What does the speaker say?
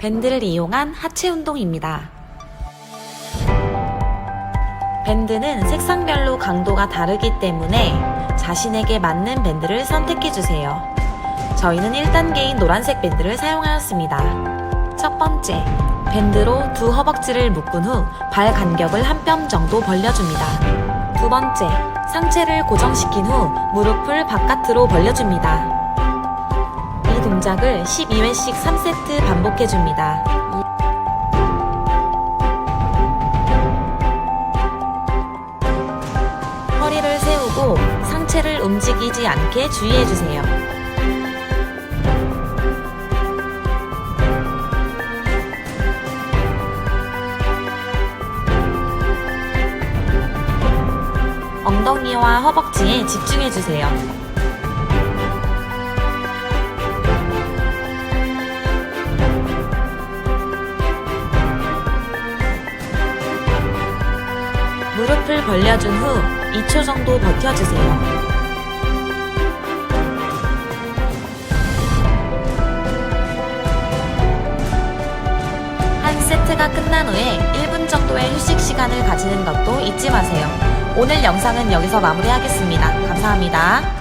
밴드를 이용한 하체 운동입니다. 밴드는 색상별로 강도가 다르기 때문에 자신에게 맞는 밴드를 선택해주세요. 저희는 1단계인 노란색 밴드를 사용하였습니다. 첫 번째, 밴드로 두 허벅지를 묶은 후 발 간격을 한 뼘 정도 벌려줍니다. 두 번째, 상체를 고정시킨 후 무릎을 바깥으로 벌려줍니다. 이 동작을 12회씩 3세트 반복해줍니다. 허리를 세우고 상체를 움직이지 않게 주의해주세요. 엉덩이와 허벅지에 집중해주세요. 무릎을 벌려준 후 2초 정도 버텨주세요. 한 세트가 끝난 후에 1분 정도의 휴식 시간을 가지는 것도 잊지 마세요. 오늘 영상은 여기서 마무리하겠습니다. 감사합니다.